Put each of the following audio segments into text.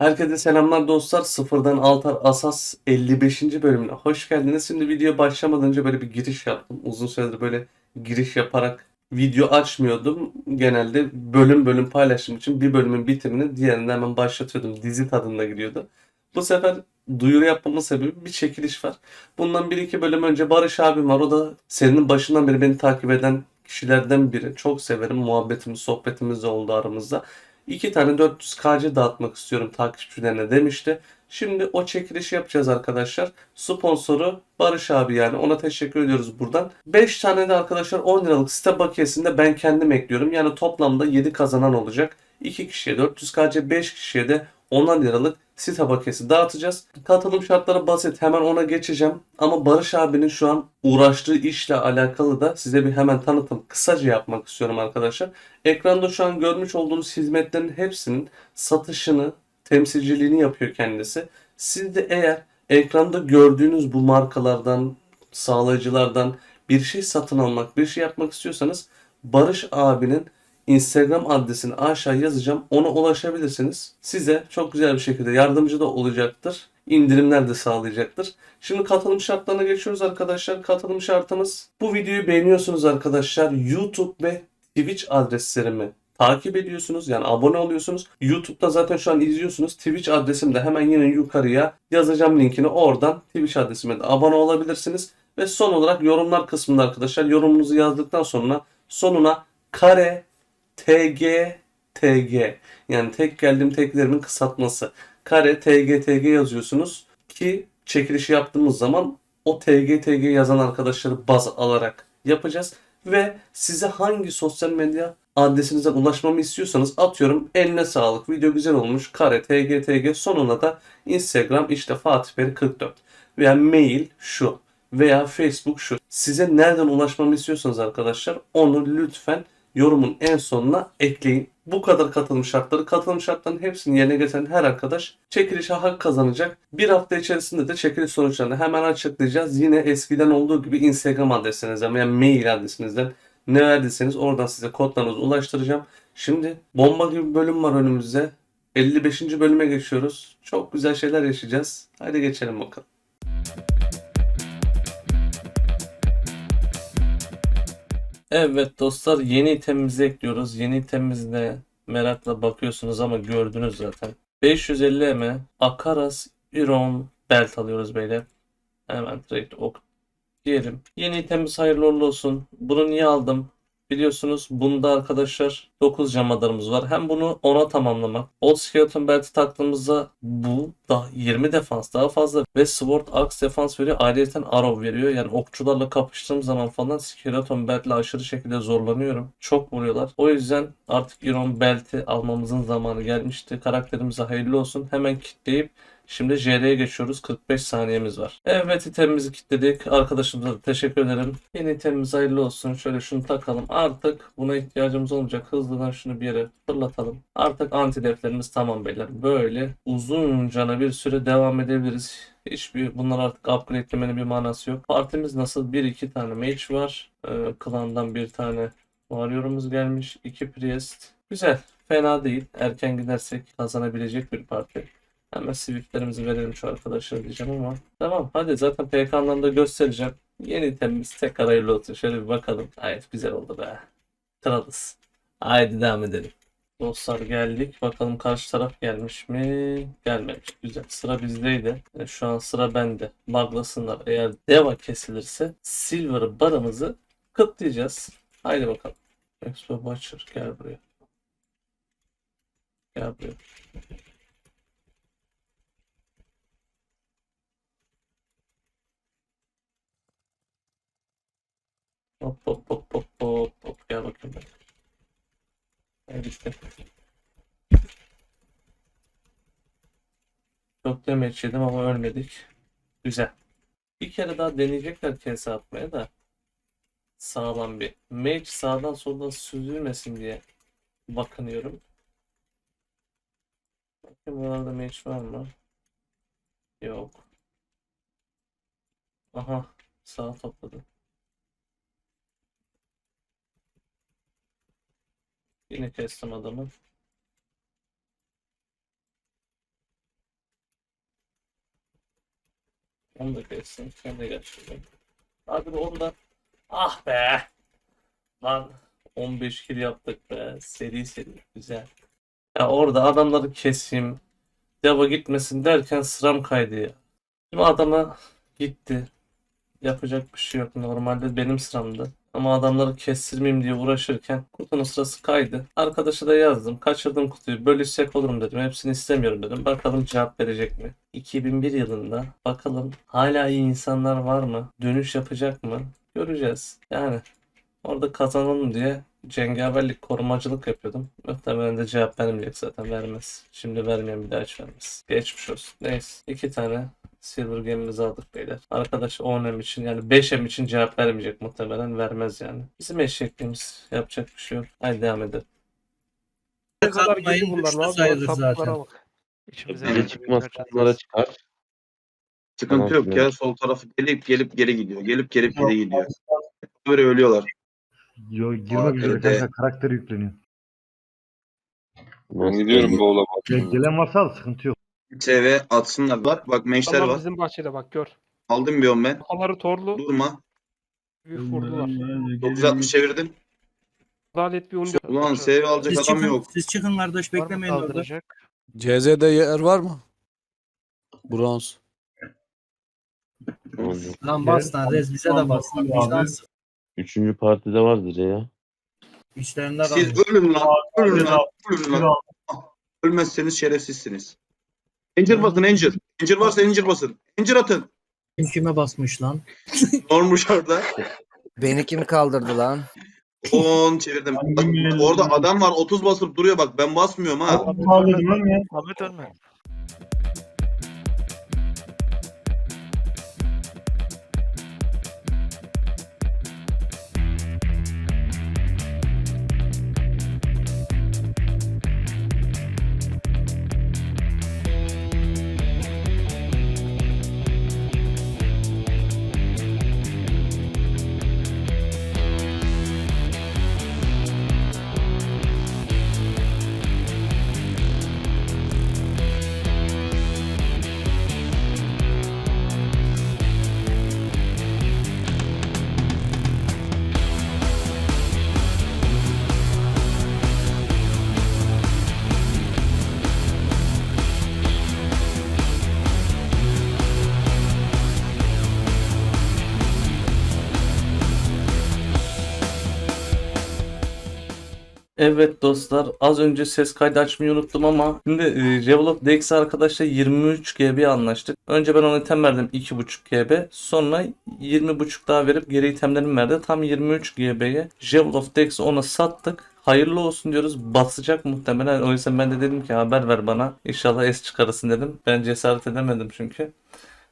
Herkese selamlar dostlar. Sıfırdan Altar Asas 55. bölümüne hoş geldiniz. Şimdi video başlamadan önce böyle bir giriş yaptım. Uzun süredir böyle giriş yaparak video açmıyordum. Genelde bölüm bölüm paylaştığım için bir bölümün bitimini diğerine hemen başlatıyordum. Dizi tadında gidiyordu. Bu sefer duyuru yapmamın sebebi bir çekiliş var. Bundan bir iki bölüm önce Barış abim var. O da serinin başından beri beni takip eden kişilerden biri. Çok severim. Muhabbetimiz, sohbetimiz de oldu aramızda. İki tane 400kc dağıtmak istiyorum takipçilerine demişti. Şimdi o çekilişi yapacağız arkadaşlar. Sponsoru Barış abi yani ona teşekkür ediyoruz buradan. 5 tane de arkadaşlar 10 liralık site bakiyesinde ben kendim ekliyorum. Yani toplamda 7 kazanan olacak. 2 kişiye 400kc 5 kişiye de 10 liralık site bakiyesi dağıtacağız. Katılım şartları basit. Hemen ona geçeceğim. Ama Barış abinin şu an uğraştığı işle alakalı da size bir hemen tanıtım kısaca yapmak istiyorum arkadaşlar. Ekranda şu an görmüş olduğunuz hizmetlerin hepsinin satışını, temsilciliğini yapıyor kendisi. Siz de eğer ekranda gördüğünüz bu markalardan, sağlayıcılardan bir şey satın almak, bir şey yapmak istiyorsanız Barış abinin Instagram adresini aşağı yazacağım. Ona ulaşabilirsiniz. Size çok güzel bir şekilde yardımcı da olacaktır. İndirimler de sağlayacaktır. Şimdi katılım şartlarına geçiyoruz arkadaşlar. Katılım şartımız bu videoyu beğeniyorsunuz arkadaşlar. YouTube ve Twitch adreslerimi takip ediyorsunuz. Yani abone oluyorsunuz. YouTube'da zaten şu an izliyorsunuz. Twitch adresim de hemen yine yukarıya yazacağım linkini. Oradan Twitch adresime de abone olabilirsiniz. Ve son olarak yorumlar kısmında arkadaşlar yorumunuzu yazdıktan sonra sonuna kare TG TG yani tek geldim teklerimin kısaltması. Kare TG TG yazıyorsunuz ki çekilişi yaptığımız zaman o TG TG yazan arkadaşları baz alarak yapacağız ve size hangi sosyal medya adresinizden ulaşmamı istiyorsanız atıyorum eline sağlık video güzel olmuş kare TG TG sonuna da Instagram işte Fatih Peri 44 veya mail şu veya Facebook şu. Size nereden ulaşmamı istiyorsanız arkadaşlar onu lütfen yorumun en sonuna ekleyin. Bu kadar katılım şartları. Katılım şartlarının hepsini yerine getiren her arkadaş çekilişe hak kazanacak. Bir hafta içerisinde de çekiliş sonuçlarını hemen açıklayacağız. Yine eskiden olduğu gibi Instagram adresinizden veya mail adresinizden ne verdiyseniz oradan size kodlarınızı ulaştıracağım. Şimdi bomba gibi bir bölüm var önümüzde. 55. bölüme geçiyoruz. Çok güzel şeyler yaşayacağız. Hadi geçelim bakalım. Evet dostlar yeni itemimizi ekliyoruz. Yeni itemimizde merakla bakıyorsunuz ama gördünüz zaten. 550 M Akaras Iron Belt alıyoruz beyler. Hemen direkt ok diyelim. Yeni itemimiz hayırlı olsun. Bunu niye aldım? Biliyorsunuz bunda arkadaşlar 9 camadarımız var. Hem bunu 10'a tamamlamak. Old Skeleton Belt'i taktığımızda bu da 20 defans daha fazla ve Sword Axe defans veriyor. Ayrıca Arrow veriyor. Yani okçularla kapıştığım zaman falan Skeleton Belt'le aşırı şekilde zorlanıyorum. Çok vuruyorlar. O yüzden artık Iron Belt'i almamızın zamanı gelmişti. Karakterimize hayırlı olsun. Hemen kitleyip Şimdi JR'ye geçiyoruz. 45 saniyemiz var. Evet itemimizi kilitledik. Arkadaşımıza da teşekkür ederim. Yeni itemimiz hayırlı olsun. Şöyle şunu takalım. Artık buna ihtiyacımız olmayacak. Hızlıdan şunu bir yere fırlatalım. Artık anti deflerimiz tamam beyler. Böyle uzunca bir süre devam edebiliriz. Hiçbir bunlar artık upgrade'lemenin bir manası yok. Partimiz nasıl? 1-2 tane mage var. Ee, klandan bir tane warrior'umuz gelmiş. 2 priest. Güzel. Fena değil. Erken gidersek kazanabilecek bir parti. Hemen sivitlerimizi verelim şu arkadaşlara diyeceğim ama. Tamam hadi zaten PK anlamda göstereceğim. Yeni itemimiz tekrar hayırlı olsun. Şöyle bir bakalım. Gayet güzel oldu be. Kralız. Haydi devam edelim. Dostlar geldik. Bakalım karşı taraf gelmiş mi? Gelmemiş. Güzel. Sıra bizdeydi. E, şu an sıra bende. Maglasınlar. Eğer deva kesilirse silver barımızı kıtlayacağız. Haydi bakalım. Expo Butcher gel buraya. Gel buraya. Hop hop hop hop hop hop gel bakayım ben. Gel işte. Çok damage yedim ama ölmedik. Güzel. Bir kere daha deneyecekler kese atmaya da sağlam bir. Mage sağdan soldan süzülmesin diye bakınıyorum. Bakın buralarda mage var mı? Yok. Aha sağ topladı. Yine kestim adamı. Onu da kestim. Sen de geçirdim. Hadi onda. Ah be. Lan 15 kill yaptık be. Seri seri. Güzel. Ya orada adamları keseyim. Deva gitmesin derken sıram kaydı ya. Şimdi adama gitti. Yapacak bir şey yok. Normalde benim sıramdı. Ama adamları kestirmeyeyim diye uğraşırken kutunun sırası kaydı. Arkadaşa da yazdım. Kaçırdım kutuyu. Bölüşsek olurum dedim. Hepsini istemiyorum dedim. Bakalım cevap verecek mi? 2001 yılında bakalım hala iyi insanlar var mı? Dönüş yapacak mı? Göreceğiz. Yani orada kazanalım diye cengaverlik, korumacılık yapıyordum. Muhtemelen de cevap vermeyecek zaten vermez. Şimdi vermeyen bir daha hiç vermez. Geçmiş olsun. Neyse. iki tane Silver Game'imizi aldık beyler. Arkadaş 10M için yani 5M için cevap vermeyecek muhtemelen vermez yani. Bizim eşekliğimiz yapacak bir şey yok. Haydi devam edelim. Ne kadar geri bunlar lan. bak. İçimize geldi, çıkmaz çıkar. Sıkıntı Tamam, yok ya. Sol tarafı gelip gelip geri gidiyor. Gelip gelip geri gidiyor. Böyle ölüyorlar. Yo girmek üzere Arkada. kanka karakter yükleniyor. Nasıl Gidiyorum bu oğlama. Gel- gelen varsa al sıkıntı yok. SV atsınlar. Bak bak meşler Adamlar var. bizim bahçede bak gör. Aldım bir on ben. Kafaları torlu. Durma. Bir vurdular. 960 çevirdim. Adalet bir un Ulan SV alacak Siz adam çıkın, yok. siz çıkın kardeş Var mı beklemeyin orada. kaldıracak? CZ'de yer var mı? Bronz. Oldu. Lan bas lan rez bize de bas lan. Üçüncü partide vardır ya. İşlerinde Siz ölün lan. Ölün lan. Ölün lan. Ölmezseniz şerefsizsiniz. Encir basın encir. Encir varsa encir basın. Encir atın. Kim kime basmış lan? Ne olmuş orada? Beni kim kaldırdı lan? 10 çevirdim. Bak, orada adam var 30 basıp duruyor bak ben basmıyorum ha. Ahmet ölme. Evet dostlar az önce ses kaydı açmayı unuttum ama şimdi e, DX arkadaşla 23 GB anlaştık. Önce ben ona item verdim 2.5 GB sonra 20.5 daha verip geri itemlerimi verdi. Tam 23 GB'ye Jevlog DX'i ona sattık. Hayırlı olsun diyoruz. Basacak muhtemelen. O yüzden ben de dedim ki haber ver bana. İnşallah S çıkarırsın dedim. Ben cesaret edemedim çünkü.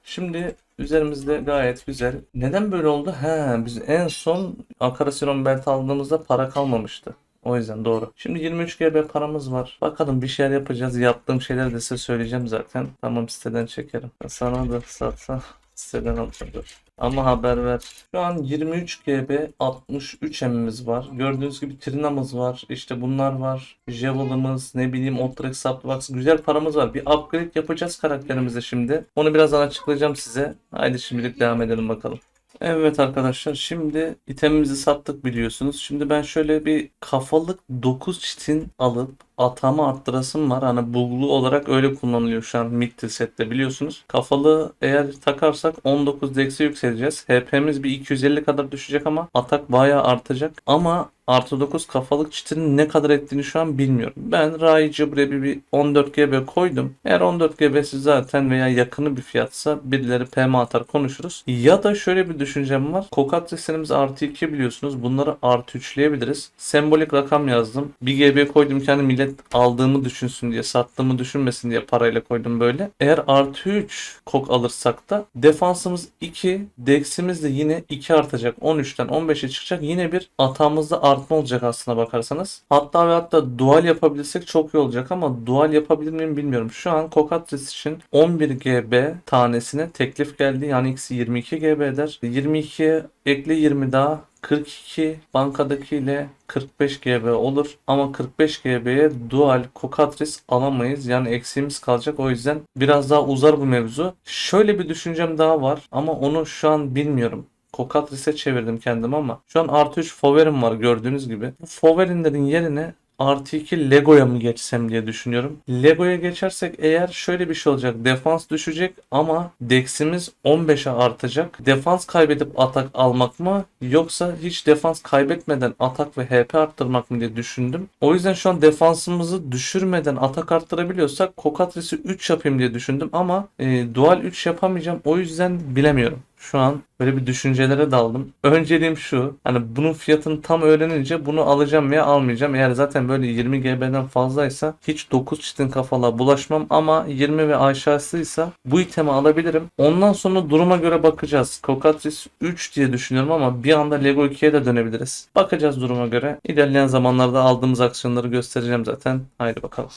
Şimdi üzerimizde gayet güzel. Neden böyle oldu? He, biz en son Akarasiron belt aldığımızda para kalmamıştı. O yüzden doğru. Şimdi 23 GB paramız var. Bakalım bir şeyler yapacağız. Yaptığım şeyleri de size söyleyeceğim zaten. Tamam siteden çekerim. Sana da satsa siteden alacağım. Dur. Ama haber ver. Şu an 23 GB 63 M'imiz var. Gördüğünüz gibi Trina'mız var. İşte bunlar var. Javel'ımız ne bileyim Ultrax Suppbox güzel paramız var. Bir upgrade yapacağız karakterimize şimdi. Onu birazdan açıklayacağım size. Haydi şimdilik devam edelim bakalım. Evet arkadaşlar şimdi itemimizi sattık biliyorsunuz. Şimdi ben şöyle bir kafalık 9 çitin alıp atama arttırasım var. Hani buglu olarak öyle kullanılıyor şu an Mithril sette biliyorsunuz. Kafalı eğer takarsak 19 dex'e yükseleceğiz. HP'miz bir 250 kadar düşecek ama atak bayağı artacak. Ama artı 9 kafalık çitinin ne kadar ettiğini şu an bilmiyorum. Ben Rai'cı buraya bir, bir 14 GB koydum. Eğer 14 GB'si zaten veya yakını bir fiyatsa birileri PM atar konuşuruz. Ya da şöyle bir düşüncem var. Kokat desenimiz artı 2 biliyorsunuz. Bunları artı 3'leyebiliriz. Sembolik rakam yazdım. 1 GB koydum kendi millet aldığımı düşünsün diye sattığımı düşünmesin diye parayla koydum böyle. Eğer artı 3 kok alırsak da defansımız 2 dex'imiz de yine 2 artacak. 13'ten 15'e çıkacak. Yine bir atağımızda artma olacak aslına bakarsanız. Hatta ve hatta dual yapabilsek çok iyi olacak ama dual yapabilir miyim bilmiyorum. Şu an Kokatris için 11 GB tanesine teklif geldi. Yani ikisi 22 GB eder. 22'ye ekle 20 daha 42 bankadakiyle 45 GB olur ama 45 GB'ye dual Kokatris alamayız. Yani eksiğimiz kalacak. O yüzden biraz daha uzar bu mevzu. Şöyle bir düşüncem daha var ama onu şu an bilmiyorum. Kokatris'e çevirdim kendimi ama şu an artı 3 Fover'im var gördüğünüz gibi. Bu Fover'inlerin yerine artı 2 Lego'ya mı geçsem diye düşünüyorum. Lego'ya geçersek eğer şöyle bir şey olacak. Defans düşecek ama Dex'imiz 15'e artacak. Defans kaybedip atak almak mı yoksa hiç defans kaybetmeden atak ve HP arttırmak mı diye düşündüm. O yüzden şu an defansımızı düşürmeden atak arttırabiliyorsak Kokatris'i 3 yapayım diye düşündüm ama e, dual 3 yapamayacağım. O yüzden bilemiyorum. Şu an böyle bir düşüncelere daldım. Önceliğim şu. Hani bunun fiyatını tam öğrenince bunu alacağım veya almayacağım. Eğer zaten böyle 20 GB'den fazlaysa hiç 9 çitin kafalığa bulaşmam ama 20 ve aşağısıysa bu itemi alabilirim. Ondan sonra duruma göre bakacağız. Kokatris 3 diye düşünüyorum ama bir anda Lego 2'ye de dönebiliriz. Bakacağız duruma göre. İlerleyen zamanlarda aldığımız aksiyonları göstereceğim zaten. Haydi bakalım.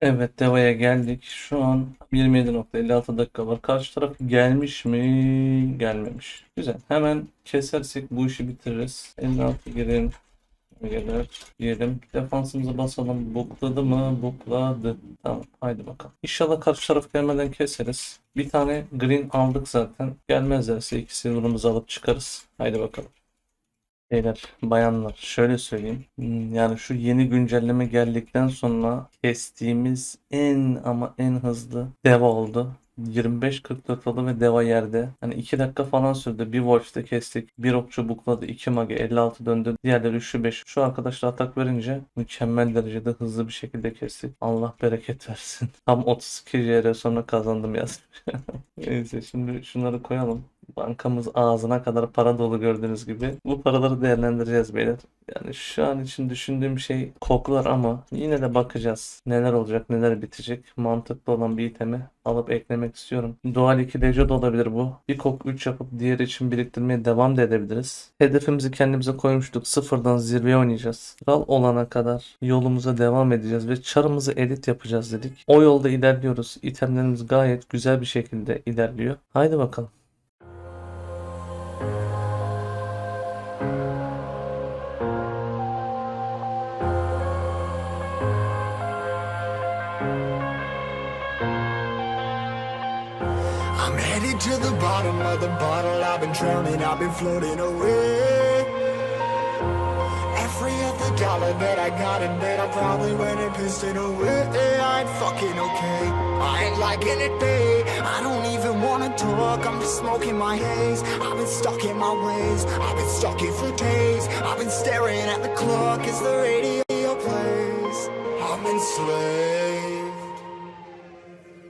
Evet Deva'ya geldik. Şu an 27.56 dakika var. Karşı taraf gelmiş mi? Gelmemiş. Güzel. Hemen kesersek bu işi bitiririz. 56 girelim. Gelir. Diyelim. Defansımıza basalım. Bukladı mı? Bukladı. Tamam. Haydi bakalım. İnşallah karşı taraf gelmeden keseriz. Bir tane green aldık zaten. Gelmezlerse iki silver'ımızı alıp çıkarız. Haydi bakalım. Beyler, bayanlar şöyle söyleyeyim. Hmm, Yani şu yeni güncelleme geldikten sonra kestiğimiz en ama en hızlı deva oldu. 25-44 oldu ve deva yerde. Hani 2 dakika falan sürdü. Bir Wolf'te kestik. Bir okçu bukladı. 2 mage 56 döndü. Diğerleri 3'ü 5. Şu arkadaşlar atak verince mükemmel derecede hızlı bir şekilde kestik. Allah bereket versin. Tam 32 JR sonra kazandım yaz. Neyse şimdi şunları koyalım. Bankamız ağzına kadar para dolu gördüğünüz gibi. Bu paraları değerlendireceğiz beyler. Yani şu an için düşündüğüm şey koklar ama yine de bakacağız. Neler olacak, neler bitecek. Mantıklı olan bir itemi alıp eklemek istiyorum. Dual 2 Lejo da olabilir bu. Bir kok 3 yapıp diğer için biriktirmeye devam da edebiliriz. Hedefimizi kendimize koymuştuk. Sıfırdan zirveye oynayacağız. Kral olana kadar yolumuza devam edeceğiz ve çarımızı edit yapacağız dedik. O yolda ilerliyoruz. İtemlerimiz gayet güzel bir şekilde ilerliyor. Haydi bakalım. Bottom of the bottle. I've been drowning, I've been floating away. Every other dollar that I got in bed, I probably went and pissed it away. I ain't fucking okay. I ain't liking it, babe. I don't even wanna talk. I'm just smoking my haze. I've been stuck in my ways. I've been stuck here for days. I've been staring at the clock as the radio plays. I'm enslaved.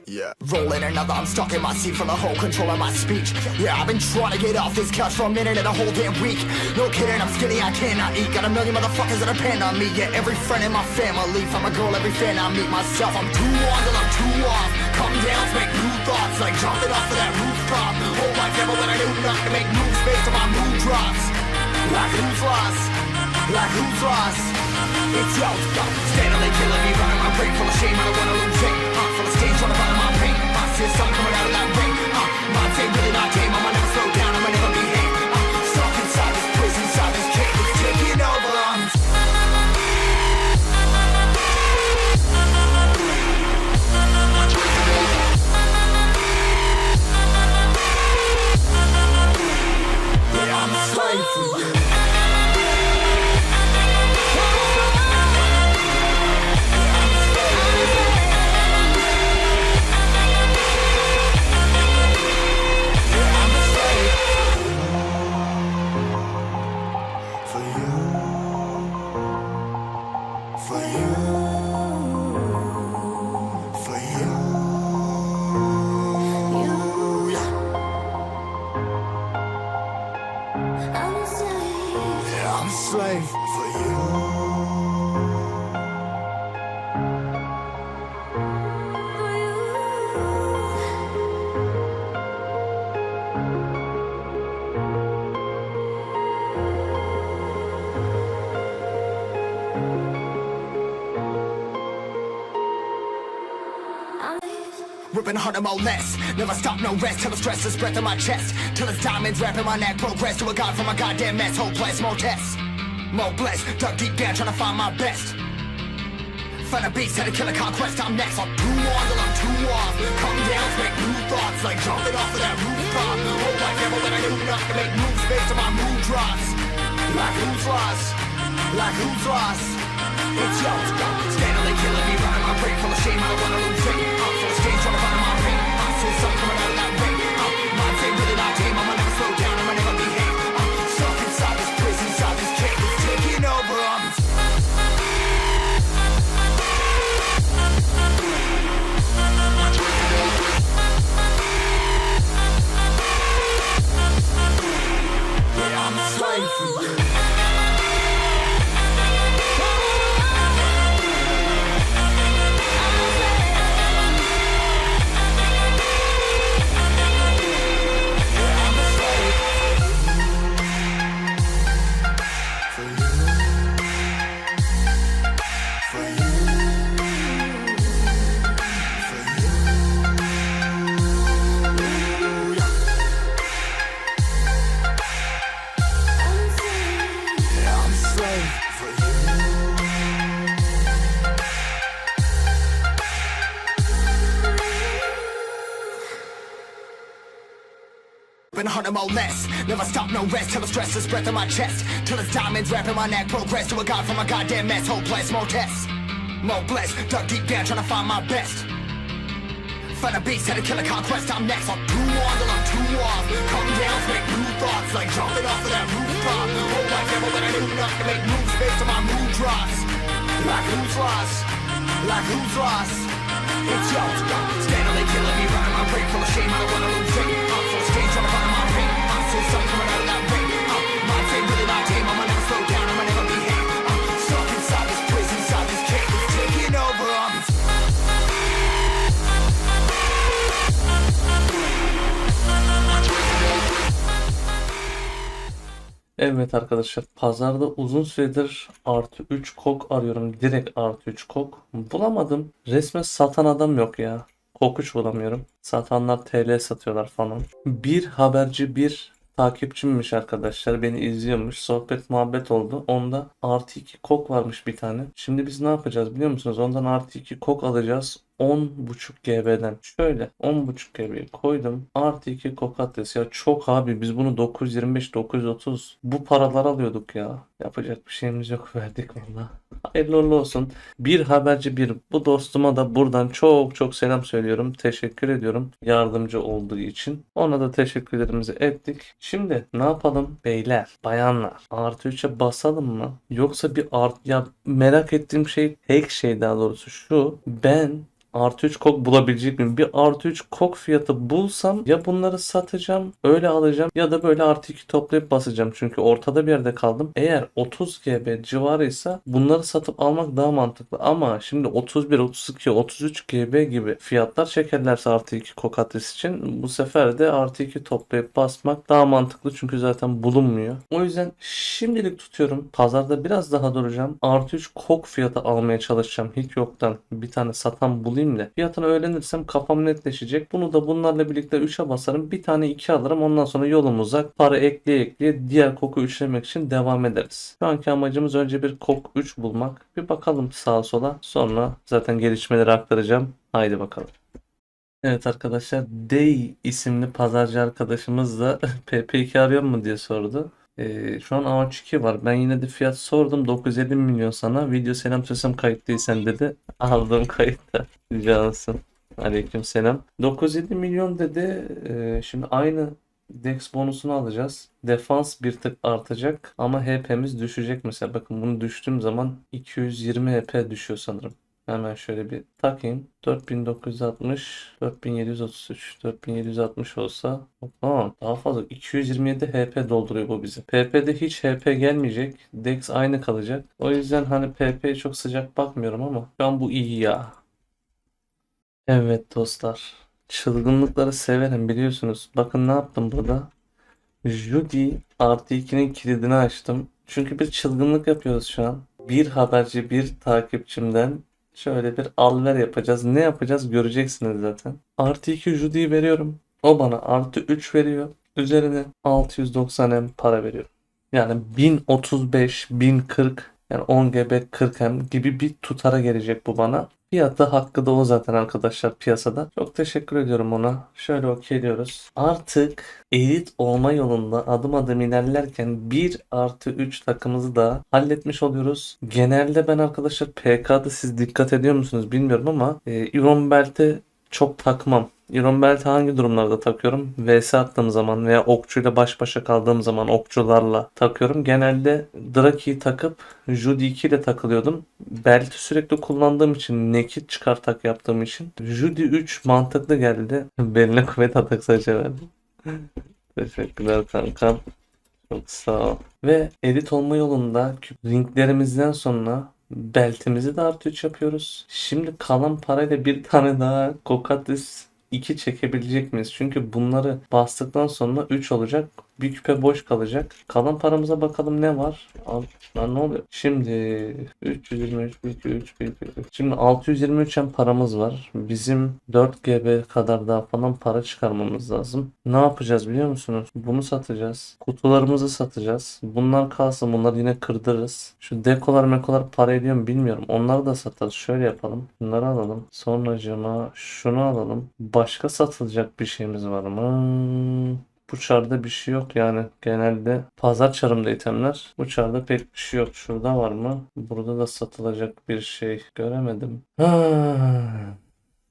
Yeah. Rolling another, I'm stuck in my seat for the whole control of my speech. Yeah, I've been trying to get off this couch for a minute and a whole damn week. No kidding, I'm skinny, I cannot eat. Got a million motherfuckers that depend on me. Yeah, every friend in my family. From a girl, every fan I meet myself. I'm too on till I'm too off. Come down make new thoughts, like jumping off of that rooftop. Hold my devil when I do not to make moves based on my mood drops. Like who's lost? Like who's lost? It's yo, yo, steadily killing me, running my brain full of shame. I don't wanna lose it. Uh, full of stage, trying to find my pain. I see the sun coming out of that rain. Uh, my day really not tame. I'ma ripping harder, more less. Never stop, no rest till the stress is breath in my chest. Till it's diamonds wrapping my neck. Progress to a god from a goddamn mess. Hopeless, more tests, more blessed. Dug deep down trying to find my best. Find a beast, had to kill a conquest, I'm next. I'm too on till I'm too off. Come down, make new thoughts, like jumping off of that rooftop. Whole life never when I do not to make moves based on my mood drops. Like who's lost? Like who's lost? It's yours, go. Steadily killing me, running my brain full of shame. I don't wanna lose it. Coming out of that Never stop, no rest till the stress is breath in my chest. Till it's diamonds wrapping my neck. Progress to a god from a goddamn mess. Hopeless, more tests, more blessed. Dug deep down trying to find my best. Find a beast, had a conquest. I'm next. I'm too on till I'm too off. Come down, make new thoughts, like jumping off of that rooftop. Whole life never when I do not to make moves based on my mood drops. Like who's lost? Like who's lost? It's yours. Steadily killing me, running my brain full of shame. I don't wanna lose it. Evet arkadaşlar pazarda uzun süredir artı 3 kok arıyorum. Direkt artı 3 kok. Bulamadım. Resmen satan adam yok ya. Kok 3 bulamıyorum. Satanlar TL satıyorlar falan. Bir haberci bir takipçimmiş arkadaşlar. Beni izliyormuş. Sohbet muhabbet oldu. Onda artı 2 kok varmış bir tane. Şimdi biz ne yapacağız biliyor musunuz? Ondan artı 2 kok alacağız. 10.5 GB'den. Şöyle 10.5 GB'ye koydum. Artı 2 kok adresi. Ya çok abi biz bunu 925 930 bu paralar alıyorduk ya. Yapacak bir şeyimiz yok verdik valla. Hayırlı olsun. Bir haberci bir bu dostuma da buradan çok çok selam söylüyorum. Teşekkür ediyorum yardımcı olduğu için. Ona da teşekkürlerimizi ettik. Şimdi ne yapalım beyler, bayanlar? Artı 3'e basalım mı? Yoksa bir art ya merak ettiğim şey tek şey daha doğrusu şu. Ben artı 3 kok bulabilecek miyim? Bir artı 3 kok fiyatı bulsam ya bunları satacağım öyle alacağım ya da böyle artı 2 toplayıp basacağım. Çünkü ortada bir yerde kaldım. Eğer 30 GB civarıysa bunları satıp almak daha mantıklı. Ama şimdi 31, 32, 33 GB gibi fiyatlar çekerlerse artı 2 kok adresi için bu sefer de artı 2 toplayıp basmak daha mantıklı. Çünkü zaten bulunmuyor. O yüzden şimdilik tutuyorum. Pazarda biraz daha duracağım. Artı 3 kok fiyatı almaya çalışacağım. Hiç yoktan bir tane satan bulayım da. Fiyatını öğrenirsem kafam netleşecek. Bunu da bunlarla birlikte 3'e basarım. Bir tane 2 alırım. Ondan sonra yolumuza para ekleye ekleye diğer koku üçlemek için devam ederiz. Şu anki amacımız önce bir kok 3 bulmak. Bir bakalım sağa sola. Sonra zaten gelişmeleri aktaracağım. Haydi bakalım. Evet arkadaşlar Day isimli pazarcı arkadaşımız da PP2 arıyor mu diye sordu. Ee, şu an Avaç 2 var. Ben yine de fiyat sordum. 950 milyon sana. Video selam sesem kayıtlıysan dedi. Aldım kayıtta. Cansın. Aleyküm selam. 950 milyon dedi. Ee, şimdi aynı Dex bonusunu alacağız. Defans bir tık artacak ama HP'miz düşecek mesela. Bakın bunu düştüğüm zaman 220 HP düşüyor sanırım. Hemen şöyle bir takayım. 4960, 4733, 4760 olsa Aa, daha fazla. 227 HP dolduruyor bu bize. PP'de hiç HP gelmeyecek. Dex aynı kalacak. O yüzden hani PP'ye çok sıcak bakmıyorum ama şu an bu iyi ya. Evet dostlar. Çılgınlıkları severim biliyorsunuz. Bakın ne yaptım burada. Judy artı 2'nin kilidini açtım. Çünkü bir çılgınlık yapıyoruz şu an. Bir haberci bir takipçimden Şöyle bir al ver yapacağız. Ne yapacağız göreceksiniz zaten. Artı 2 Judy'yi veriyorum. O bana artı 3 veriyor. Üzerine 690 M para veriyor. Yani 1035, 1040 yani 10 GB 40 M gibi bir tutara gelecek bu bana. Fiyatı hakkı da o zaten arkadaşlar piyasada. Çok teşekkür ediyorum ona. Şöyle okey diyoruz. Artık elit olma yolunda adım adım ilerlerken 1 artı 3 takımımızı da halletmiş oluyoruz. Genelde ben arkadaşlar PK'da siz dikkat ediyor musunuz bilmiyorum ama e, Iron Belt'e çok takmam. Iron Belt'i hangi durumlarda takıyorum? VS attığım zaman veya okçuyla baş başa kaldığım zaman okçularla takıyorum. Genelde Draki'yi takıp Judy 2 ile takılıyordum. Belt'i sürekli kullandığım için, naked çıkar tak yaptığım için Judy 3 mantıklı geldi. Beline kuvvet atak saçı. Teşekkürler kankam. Çok sağ ol. Ve edit olma yolunda linklerimizden sonra beltimizi de artı 3 yapıyoruz. Şimdi kalan parayla bir tane daha Kokatis 2 çekebilecek miyiz? Çünkü bunları bastıktan sonra 3 olacak. Bir küpe boş kalacak. Kalan paramıza bakalım ne var? Al, lan ne oluyor? Şimdi 323, 1, 2, 3, 1, 2, 3. Şimdi 623 hem paramız var. Bizim 4 GB kadar daha falan para çıkarmamız lazım. Ne yapacağız biliyor musunuz? Bunu satacağız. Kutularımızı satacağız. Bunlar kalsın. Bunları yine kırdırırız. Şu dekolar mekolar para ediyor mu bilmiyorum. Onları da satarız. Şöyle yapalım. Bunları alalım. Sonracığıma şunu alalım. Başka satılacak bir şeyimiz var mı? Bu çarda bir şey yok yani. Genelde pazar çarımda itemler. Bu çarda pek bir şey yok. Şurada var mı? Burada da satılacak bir şey göremedim.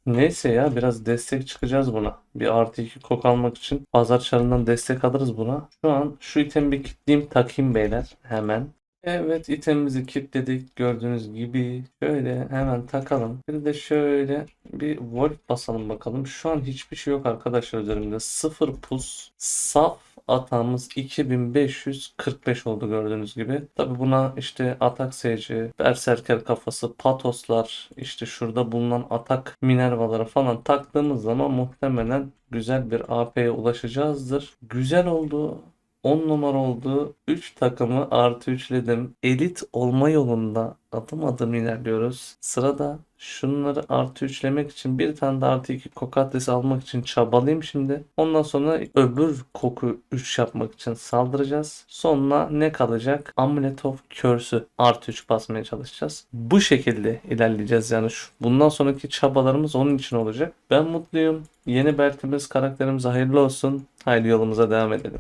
Neyse ya biraz destek çıkacağız buna. Bir artı 2 kok almak için pazar çarından destek alırız buna. Şu an şu itemi bir kilitleyeyim takayım beyler hemen. Evet itemimizi kilitledik gördüğünüz gibi. Şöyle hemen takalım. Bir de şöyle bir volt basalım bakalım. Şu an hiçbir şey yok arkadaşlar üzerimde. Sıfır pus. Saf atağımız 2545 oldu gördüğünüz gibi. Tabi buna işte atak SC, berserker kafası, patoslar, işte şurada bulunan atak minervaları falan taktığımız zaman muhtemelen güzel bir AP'ye ulaşacağızdır. Güzel oldu. 10 numara oldu. 3 takımı artı 3'ledim. Elit olma yolunda adım adım ilerliyoruz. Sırada şunları artı 3'lemek için bir tane de artı 2 kokatlis almak için çabalayayım şimdi. Ondan sonra öbür koku 3 yapmak için saldıracağız. Sonra ne kalacak? Amulet of Curse'ü artı 3 basmaya çalışacağız. Bu şekilde ilerleyeceğiz yani. Şu, bundan sonraki çabalarımız onun için olacak. Ben mutluyum. Yeni beltimiz, karakterimiz hayırlı olsun. Haydi yolumuza devam edelim.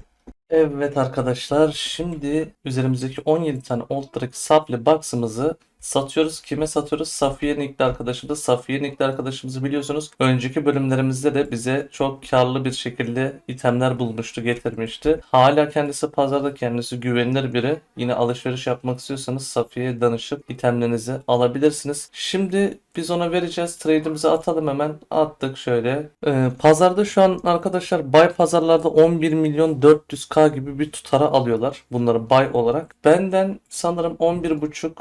Evet arkadaşlar şimdi üzerimizdeki 17 tane Old Drake Supply Box'ımızı satıyoruz. Kime satıyoruz? Safiye Nickli arkadaşımız. Safiye Nickli arkadaşımızı biliyorsunuz. Önceki bölümlerimizde de bize çok karlı bir şekilde itemler bulmuştu, getirmişti. Hala kendisi pazarda kendisi güvenilir biri. Yine alışveriş yapmak istiyorsanız Safiye'ye danışıp itemlerinizi alabilirsiniz. Şimdi biz ona vereceğiz. Trade'imizi atalım hemen. Attık şöyle. Ee, pazarda şu an arkadaşlar buy pazarlarda 11 milyon 400k gibi bir tutara alıyorlar. Bunları buy olarak. Benden sanırım 11.5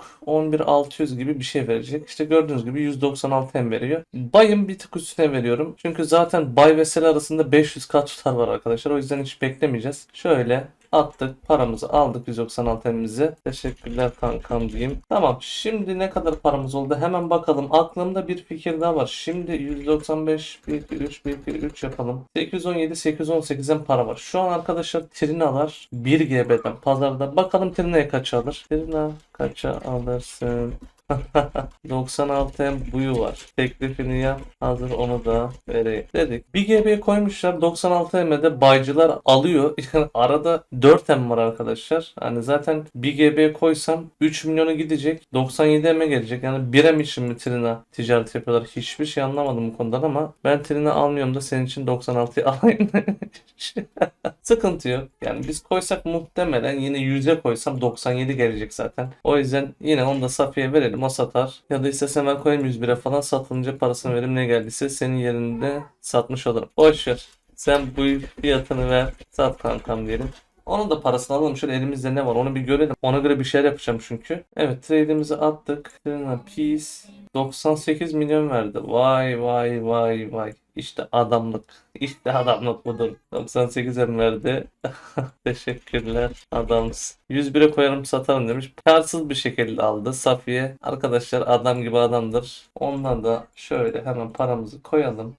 11.600 gibi bir şey verecek. İşte gördüğünüz gibi 196 M veriyor. Buy'ın bir tık üstüne veriyorum. Çünkü zaten buy ve sell arasında 500k tutar var arkadaşlar. O yüzden hiç beklemeyeceğiz. Şöyle attık. Paramızı aldık 196 M'imizi. Teşekkürler kankam diyeyim. Tamam. Şimdi ne kadar paramız oldu? Hemen bakalım. Aklımda bir fikir daha var. Şimdi 195 1 2 3 1 2 3 yapalım. 817 818'den para var. Şu an arkadaşlar Trinalar 1 GB'den pazarda. Bakalım Trina'ya kaç alır? Trina kaça alırsın? 96 M buyu var. Teklifini yap. Hazır onu da vereyim. Dedik. 1 GB koymuşlar. 96 M'de baycılar alıyor. Yani arada 4 M var arkadaşlar. Hani zaten 1 GB koysam 3 milyonu gidecek. 97 M'e gelecek. Yani 1 M için mi Trina ticaret yapıyorlar? Hiçbir şey anlamadım bu konudan ama ben Trina almıyorum da senin için 96'yı alayım. Sıkıntı yok. Yani biz koysak muhtemelen yine 100'e koysam 97 gelecek zaten. O yüzden yine onu da Safiye verelim o satar. Ya da istesem ben koyayım 101'e falan satılınca parasını verim ne geldiyse senin yerinde satmış olurum. Boş. Sen bu fiyatını ver. Sat kankam diyelim. Onun da parasını alalım. Şöyle elimizde ne var onu bir görelim. Ona göre bir şeyler yapacağım çünkü. Evet trade'imizi attık. Peace 98 milyon verdi. Vay vay vay vay. İşte adamlık. İşte adamlık budur. 98 em verdi. Teşekkürler. Adamsın. 101'e koyarım satarım demiş. Karsız bir şekilde aldı Safiye. Arkadaşlar adam gibi adamdır. Ondan da şöyle hemen paramızı koyalım.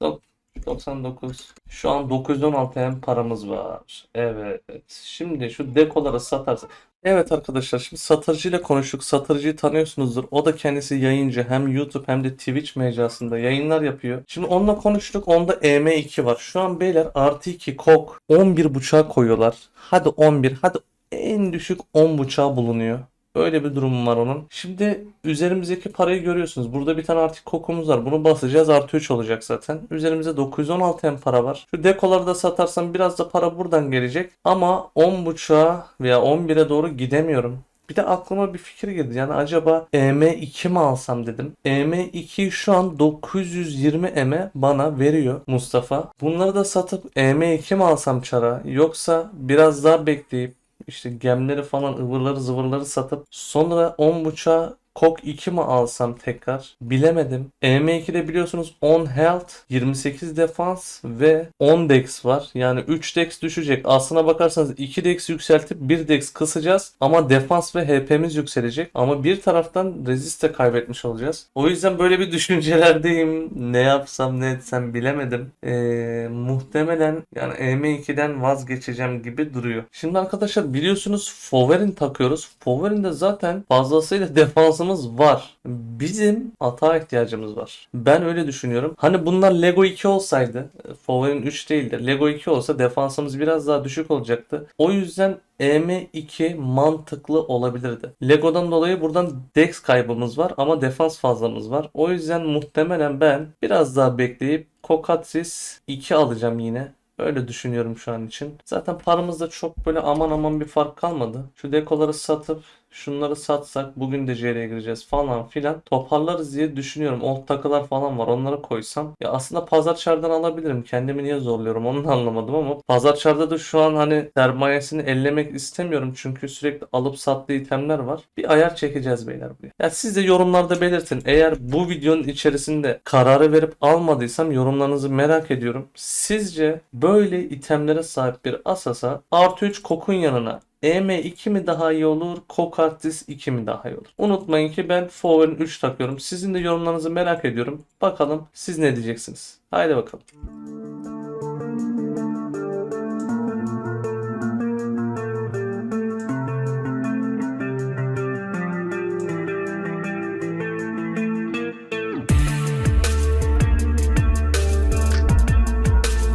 Dok- 99. Şu an 916 hem paramız var. Evet. Şimdi şu dekoları satarsak. Evet arkadaşlar şimdi satıcıyla konuştuk. Satıcıyı tanıyorsunuzdur. O da kendisi yayıncı. Hem YouTube hem de Twitch mecrasında yayınlar yapıyor. Şimdi onunla konuştuk. Onda EM2 var. Şu an beyler artı 2 kok 11 buçuğa koyuyorlar. Hadi 11 hadi en düşük 10 buçuğa bulunuyor. Öyle bir durum var onun. Şimdi üzerimizdeki parayı görüyorsunuz. Burada bir tane artık kokumuz var. Bunu basacağız. Artı 3 olacak zaten. Üzerimizde 916 hem para var. Şu dekoları da satarsam biraz da para buradan gelecek. Ama 10.5'a veya 11'e doğru gidemiyorum. Bir de aklıma bir fikir geldi. Yani acaba EM2 mi alsam dedim. EM2 şu an 920 M'e bana veriyor Mustafa. Bunları da satıp EM2 mi alsam çara yoksa biraz daha bekleyip işte gemleri falan ıvırları zıvırları satıp sonra 10.5'a Kok 2 mi alsam tekrar? Bilemedim. EM2'de biliyorsunuz 10 health, 28 defans ve 10 dex var. Yani 3 dex düşecek. Aslına bakarsanız 2 dex yükseltip 1 dex kısacağız. Ama defans ve HP'miz yükselecek. Ama bir taraftan resist de kaybetmiş olacağız. O yüzden böyle bir düşüncelerdeyim. Ne yapsam ne etsem bilemedim. Ee, muhtemelen yani EM2'den vazgeçeceğim gibi duruyor. Şimdi arkadaşlar biliyorsunuz Foverin takıyoruz. Fover'in zaten fazlasıyla defansımız var. Bizim atağa ihtiyacımız var. Ben öyle düşünüyorum. Hani bunlar Lego 2 olsaydı, Fover'in 3 değildi. Lego 2 olsa defansımız biraz daha düşük olacaktı. O yüzden EM2 mantıklı olabilirdi. Lego'dan dolayı buradan Dex kaybımız var ama defans fazlamız var. O yüzden muhtemelen ben biraz daha bekleyip Kokatsis 2 alacağım yine. Öyle düşünüyorum şu an için. Zaten paramızda çok böyle aman aman bir fark kalmadı. Şu dekoları satıp şunları satsak bugün de JR'ye gireceğiz falan filan toparlarız diye düşünüyorum. Old takılar falan var onları koysam. Ya aslında pazar çardan alabilirim. Kendimi niye zorluyorum onu da anlamadım ama pazar çarda da şu an hani sermayesini ellemek istemiyorum. Çünkü sürekli alıp sattığı itemler var. Bir ayar çekeceğiz beyler buraya. Ya siz de yorumlarda belirtin. Eğer bu videonun içerisinde kararı verip almadıysam yorumlarınızı merak ediyorum. Sizce böyle itemlere sahip bir Asas'a artı 3 kokun yanına EM2 mi daha iyi olur, Kokartis 2 mi daha iyi olur? Unutmayın ki ben Forward'in 3 takıyorum. Sizin de yorumlarınızı merak ediyorum. Bakalım siz ne diyeceksiniz? Haydi bakalım.